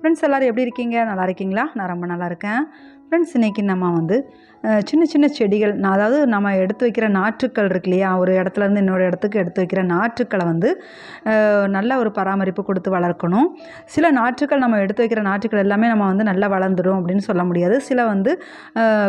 Friends எல்லோரும் எப்படி இருக்கீங்க? நல்லா இருக்கீங்களா? நான் ரொம்ப நல்லா இருக்கேன். ஃப்ரெண்ட்ஸ் இன்றைக்கி நம்ம வந்து சின்ன சின்ன செடிகள் நான் அதாவது நம்ம எடுத்து வைக்கிற நாற்றுக்கள் இருக்கு இல்லையா? ஒரு இடத்துல இருந்து இன்னொரு இடத்துக்கு எடுத்து வைக்கிற நாற்றுக்களை வந்து நல்ல ஒரு பராமரிப்பு கொடுத்து வளர்க்கணும். சில நாற்றுக்கள் நம்ம எடுத்து வைக்கிற நாற்றுக்கள் எல்லாமே நம்ம வந்து நல்லா வளர்ந்துடும் அப்படின்னு சொல்ல முடியாது. சில வந்து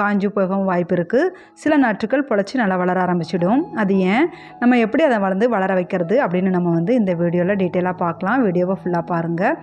காஞ்சி காஞ்சு போகவும் வாய்ப்பு இருக்குது சில நாற்றுக்கள் பொழைச்சி நல்லா வளர ஆரம்பிச்சிடும். அது ஏன்? நம்ம எப்படி அதை வளர்ந்து வளர வைக்கிறது அப்படின்னு நம்ம வந்து இந்த வீடியோவில் டீட்டெயிலாக பார்க்கலாம். வீடியோவை ஃபுல்லாக பாருங்கள்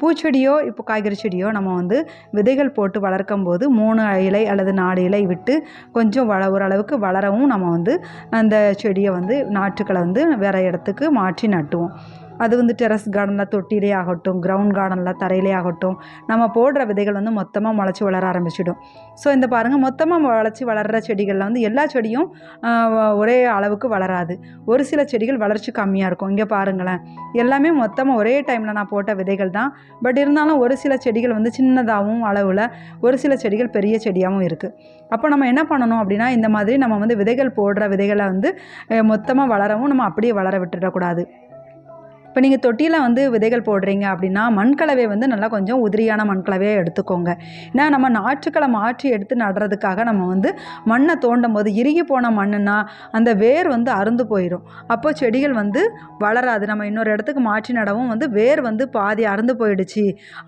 பூச்செடியோ இப்போ காய்கறி செடியோ நம்ம வந்து விதைகள் போட்டு வளர்க்கும் போது மூணு இலை அல்லது நாலு இலை விட்டு கொஞ்சம் வள ஓரளவுக்கு வளரவும் நம்ம வந்து அந்த செடியை வந்து நாற்றுக்களை வந்து வேறு இடத்துக்கு மாற்றி நட்டுவோம். அது வந்து டெரஸ் கார்டனில் தொட்டிலே ஆகட்டும் கிரவுண்ட் கார்டனில் தரையிலே ஆகட்டும் நம்ம போடுற விதைகள் வந்து மொத்தமாக முளைச்சி வளர ஆரம்பிச்சிடும். ஸோ இந்த பாருங்கள் மொத்தமாக முளைச்சி வளர்கிற செடிகளில் வந்து எல்லா செடியும் ஒரே அளவுக்கு வளராது. ஒரு சில செடிகள் வளர்ச்சி கம்மியாக இருக்கும். இங்கே பாருங்களேன். எல்லாமே மொத்தமாக ஒரே டைமில் நான் போட்ட விதைகள் தான். பட் இருந்தாலும் ஒரு சில செடிகள் வந்து சின்னதாகவும் அளவில் ஒரு சில செடிகள் பெரிய செடியாகவும் இருக்குது அப்போ நம்ம என்ன பண்ணணும் அப்படின்னா இந்த மாதிரி நம்ம வந்து விதைகள் போடுற விதைகளை வந்து மொத்தமாக வளரவும் நம்ம அப்படியே வளர விட்டுடக்கூடாது. இப்போ நீங்கள் தொட்டியில் வந்து விதைகள் போடுறீங்க அப்படின்னா மண்கலவை வந்து நல்லா கொஞ்சம் உதிரியான மண்கலவையை எடுத்துக்கோங்க. ஏன்னா நம்ம நாற்றுக்களை மாற்றி எடுத்து நடுறதுக்காக நம்ம வந்து மண்ணை தோண்டும் போது இறுகி போன மண்ணுனா அந்த வேர் வந்து அறுந்து போயிடும் அப்போ செடிகள் வந்து வளராது. நம்ம இன்னொரு இடத்துக்கு மாற்றி நடவும் வந்து வேர் வந்து பாதி அறுந்து போயிடுச்சு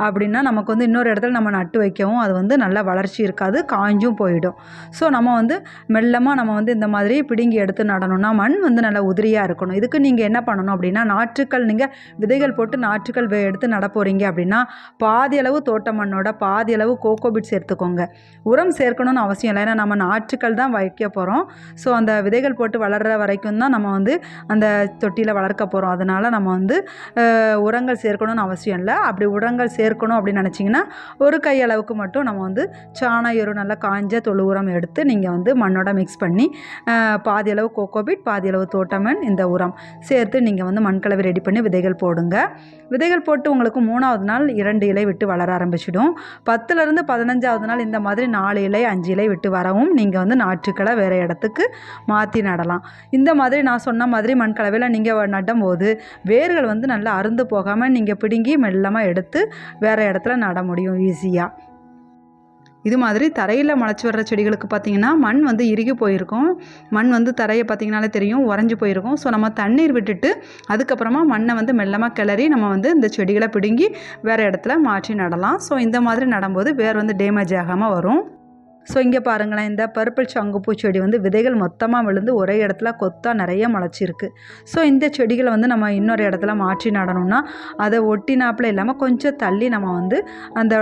அப்படின்னா நமக்கு வந்து இன்னொரு இடத்துல நம்ம நட்டு வைக்கவும் அது வந்து நல்ல வளர்ச்சி இருக்காது காஞ்சும் போயிடும். ஸோ நம்ம வந்து மெல்லமாக நம்ம வந்து இந்த மாதிரி பிடுங்கி எடுத்து நடணும்னா மண் வந்து நல்லா உதிரியாக இருக்கணும். இதுக்கு நீங்கள் என்ன பண்ணணும் அப்படின்னா நாற்றுக்கள் நீங்கள் விதைகள் போட்டு நாற்றுக்கள் எடுத்து நட போகிறீங்க அப்படின்னா பாதி அளவு தோட்ட மண்ணோட பாதி அளவு கோகோபிட் சேர்த்துக்கோங்க உரம் சேர்க்கணும்னு அவசியம் இல்லை. ஏன்னா நம்ம நாற்றுக்கள் தான் வைக்க போகிறோம் ஸோ அந்த விதைகள் போட்டு வளர்கிற வரைக்கும் தான் நம்ம வந்து அந்த தொட்டியில் வளர்க்க போகிறோம் அதனால் நம்ம வந்து உரங்கள் சேர்க்கணும்னு அவசியம் இல்லை. அப்படி உரங்கள் சேர்க்கணும் அப்படின்னு நினச்சிங்கன்னா ஒரு கை அளவுக்கு மட்டும் நம்ம வந்து சாண எரு நல்லா காஞ்ச தொழு உரம் எடுத்து நீங்கள் வந்து மண்ணோட மிக்ஸ் பண்ணி பாதி அளவு கோகோபிட் பாதி அளவு தோட்டமண் இந்த உரம் சேர்த்து நீங்கள் வந்து மண்கலவை ரெடி பண்ணி விதைகள் போடுங்க. விதைகள் போட்டு உங்களுக்கு மூணாவது நாள் இரண்டு இலை விட்டு வளர ஆரம்பிச்சிடும். பத்துலேருந்து பதினஞ்சாவது நாள் இந்த மாதிரி நாலு இலை அஞ்சு இலை விட்டு வரவும் நீங்கள் வந்து நாற்றுக்களை வேறு இடத்துக்கு மாற்றி நடலாம். இந்த மாதிரி நான் சொன்ன மாதிரி மண்கலவையில் நீங்கள் நடும்போது வேர்கள் வந்து நல்லா அருந்து போகாமல் நீங்கள் பிடுங்கி மெல்லமாக எடுத்து வேறு இடத்துல நட முடியும் ஈஸியாக இது மாதிரி தரையில் முளைச்சி வர்ற செடிகளுக்கு பார்த்திங்கன்னா மண் வந்து இறுகி போயிருக்கும். மண் வந்து தரையை பார்த்திங்கனாலே தெரியும் உறைஞ்சி போயிருக்கும். ஸோ நம்ம தண்ணீர் விட்டுட்டு அதுக்கப்புறமா மண்ணை வந்து மெல்லமாக கிளறி நம்ம வந்து இந்த செடிகளை பிடுங்கி வேறு இடத்துல மாற்றி நடலாம். ஸோ இந்த மாதிரி நடும்போது வேர் வந்து டேமேஜ் ஆகாமல் வரும். ஸோ இங்கே பாருங்களேன் இந்த பர்பிள் சங்குப்பூ செடி வந்து விதைகள் மொத்தமாக விழுந்து ஒரே இடத்துல கொத்தா நிறைய முளைச்சிருக்கு. ஸோ இந்த செடிகளை வந்து நம்ம இன்னொரு இடத்துல மாற்றி நடணும்னா அதை ஒட்டினாப்பில் இல்லாமல் கொஞ்சம் தள்ளி நம்ம வந்து அந்த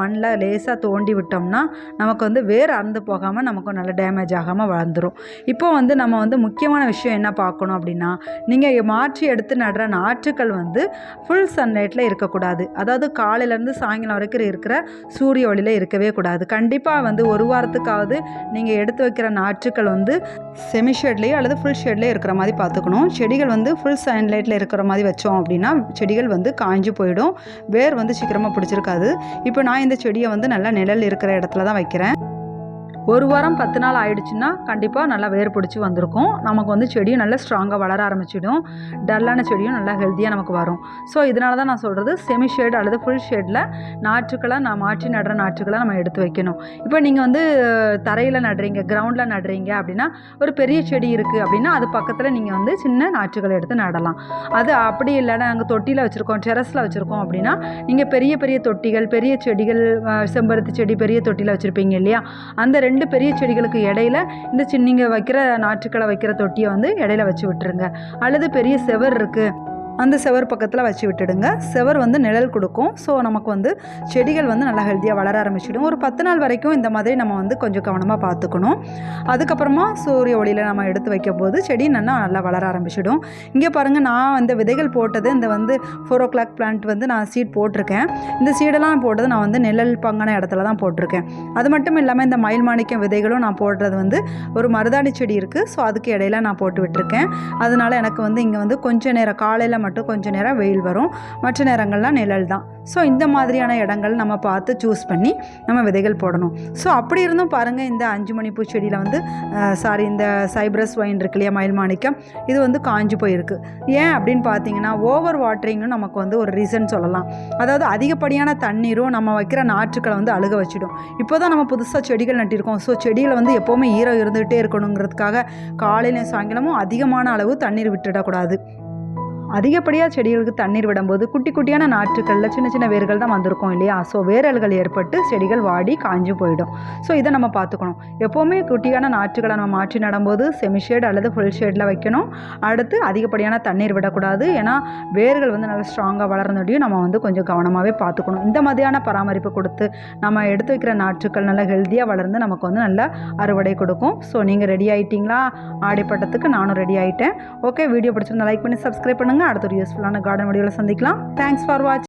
மண்ணில் லேசாக தோண்டி விட்டோம்னா நமக்கு வந்து வேர் அறுந்து போகாமல் நமக்கு நல்ல டேமேஜ் ஆகாமல் வளர்ந்துடும் இப்போ வந்து நம்ம வந்து முக்கியமான விஷயம் என்ன பார்க்கணும் அப்படின்னா நீங்கள் மாற்றி எடுத்து நடுற நாற்றுக்கள் வந்து ஃபுல் சன்லைட்டில் இருக்கக்கூடாது. அதாவது காலையிலேருந்து சாயங்காலம் வரைக்கும் இருக்கிற சூரிய ஒளியில் இருக்கவே கூடாது. கண்டிப்பாக வந்து ஒரு வாரத்துக்காவது நீங்கள் எடுத்து வைக்கிற நாற்றுக்கள் வந்து செமி ஷெட்லேயோ அல்லது ஃபுல் ஷேட்லேயே இருக்கிற மாதிரி பார்த்துக்கணும். செடிகள் வந்து ஃபுல் சன்லைட்டில் இருக்கிற மாதிரி வச்சோம் அப்படின்னா செடிகள் வந்து காஞ்சு போயிடும். வேர் வந்து சீக்கிரமாக பிடிச்சிருக்காது. இப்போ நான் இந்த செடியை வந்து நல்லா நிழல் இருக்கிற இடத்துல தான் வைக்கிறேன். ஒரு வாரம் பத்து நாள் ஆயிடுச்சுன்னா கண்டிப்பாக நல்லா வேர் பிடிச்சி வந்திருக்கும். நமக்கு வந்து செடியும் நல்லா ஸ்ட்ராங்காக வளர ஆரம்பிச்சிடும். டல்லான செடியும் நல்லா ஹெல்த்தியாக நமக்கு வரும். ஸோ இதனால தான் நான் சொல்கிறது செமி ஷேட் அல்லது ஃபுல் ஷேடில் நாற்றுக்களை நான் மாற்றி நடுற நாற்றுக்களை நம்ம எடுத்து வைக்கணும். இப்போ நீங்கள் வந்து தரையில் நடுறீங்க கிரவுண்டில் நடுறீங்க அப்படின்னா ஒரு பெரிய செடி இருக்குது அப்படின்னா அது பக்கத்தில் நீங்கள் வந்து சின்ன நாற்றுகளை எடுத்து நடலாம். அது அப்படி இல்லைன்னா நாங்கள் தொட்டியில் வச்சுருக்கோம் டெரஸில் வச்சுருக்கோம் அப்படின்னா நீங்கள் பெரிய பெரிய தொட்டிகள் பெரிய செடிகள் செம்பருத்தி செடி பெரிய தொட்டியில் வச்சுருப்பீங்க இல்லையா? அந்த ரெண்டு பெரிய செடிகளுக்கு இடையில இந்த சின்னிங்க வைக்கிற நாற்றுக்களை வைக்கிற தொட்டியை வந்து இடையில வச்சு விட்டுருங்க. அல்லது பெரிய செவர் இருக்குது அந்த செவர் பக்கத்தில் வச்சு விட்டுடுங்க. செவர் வந்து நிழல் கொடுக்கும். ஸோ நமக்கு வந்து செடிகள் வந்து நல்லா ஹெல்த்தியாக வளர ஆரம்பிச்சிடும். ஒரு பத்து நாள் வரைக்கும் இந்த மாதிரி நம்ம வந்து கொஞ்சம் கவனமாக பார்த்துக்கணும். அதுக்கப்புறமா சூரிய ஒளியில் நம்ம எடுத்து வைக்கும் போது செடி நல்லா நல்லா வளர ஆரம்பிச்சிடும். இங்கே பாருங்கள் நான் இந்த விதைகள் போட்டது இந்த வந்து ஃபோர் ஓ கிளாக் பிளான்ட் வந்து நான் சீட் போட்டிருக்கேன். இந்த சீடெல்லாம் போட்டது நான் வந்து நிழல் பங்கான இடத்துல தான் போட்டிருக்கேன். அது மட்டும் இல்லாமல் இந்த மயில் மாணிக்கம் விதைகளும் நான் போடுறது வந்து ஒரு மருதாணி செடி இருக்குது ஸோ அதுக்கு இடையில நான் போட்டு விட்டுருக்கேன். அதனால எனக்கு வந்து இங்கே வந்து கொஞ்சம் நேரம் காலையில் மட்டும் மட்டும் கொஞ்சம் நேரம் வெயில் வரும். மற்ற நேரங்கள்லாம் நிழல் தான். ஸோ இந்த மாதிரியான இடங்கள் நம்ம பார்த்து சூஸ் பண்ணி நம்ம விதைகள் போடணும். ஸோ அப்படி இருந்தும் பாருங்கள் இந்த அஞ்சு மணி பூச்செடியில் வந்து சாரி இந்த சைப்ரஸ் ஒயின் இருக்கு இல்லையா மயில் மாணிக்கம்? இது வந்து காஞ்சு போயிருக்கு. ஏன் அப்படின்னு பார்த்தீங்கன்னா ஓவர் வாட்டரிங்னு நமக்கு வந்து ஒரு ரீசன் சொல்லலாம். அதாவது அதிகப்படியான தண்ணீரும் நம்ம வைக்கிற நாற்றுக்களை வந்து அழுக வச்சிடும். இப்போ தான் நம்ம புதுசாக செடிகள் நட்டிருக்கோம். ஸோ செடியில் வந்து எப்போவுமே ஈரம் இருந்துகிட்டே இருக்கணுங்கிறதுக்காக காலையிலையும் சாயங்காலமும் அதிகமான அளவு தண்ணீர் விட்டுடக்கூடாது. அதிகப்படியாக செடிகளுக்கு தண்ணீர் விடும்போது குட்டி குட்டியான நாற்றுக்களில் சின்ன சின்ன வேர்கள் தான் வந்திருக்கும் இல்லையா? ஸோ வேரல்கள் ஏற்பட்டு செடிகள் வாடி காஞ்சு போயிடும். ஸோ இதை நம்ம பார்த்துக்கணும். எப்போவுமே குட்டியான நாற்றுகளை நம்ம மாற்றி நடும்போது செமி ஷேட் அல்லது ஃபுல் ஷேடில் வைக்கணும். அடுத்து அதிகப்படியான தண்ணீர் விடக்கூடாது. ஏன்னா வேர்கள் வந்து நல்லா ஸ்ட்ராங்காக வளர்ந்தோடையும் நம்ம வந்து கொஞ்சம் கவனமாகவே பார்த்துக்கணும். இந்த மாதிரியான பராமரிப்பு கொடுத்து நம்ம எடுத்து வைக்கிற நாற்றுக்கள் நல்லா ஹெல்த்தியாக வளர்ந்து நமக்கு வந்து நல்ல அறுவடை கொடுக்கும். ஸோ நீங்கள் ரெடி ஆகிட்டீங்களா ஆடிப்பட்டத்துக்கு நானும் ரெடி ஆகிட்டேன் ஓகே வீடியோ பிடிச்சிருந்தா லைக் பண்ணி சப்ஸ்கிரைப் பண்ணுங்கள் அடுத்த ஒரு யூஸ்ஃபுல்லான கார்டன் வீடியோவில் சந்திக்கலாம். Thanks for watch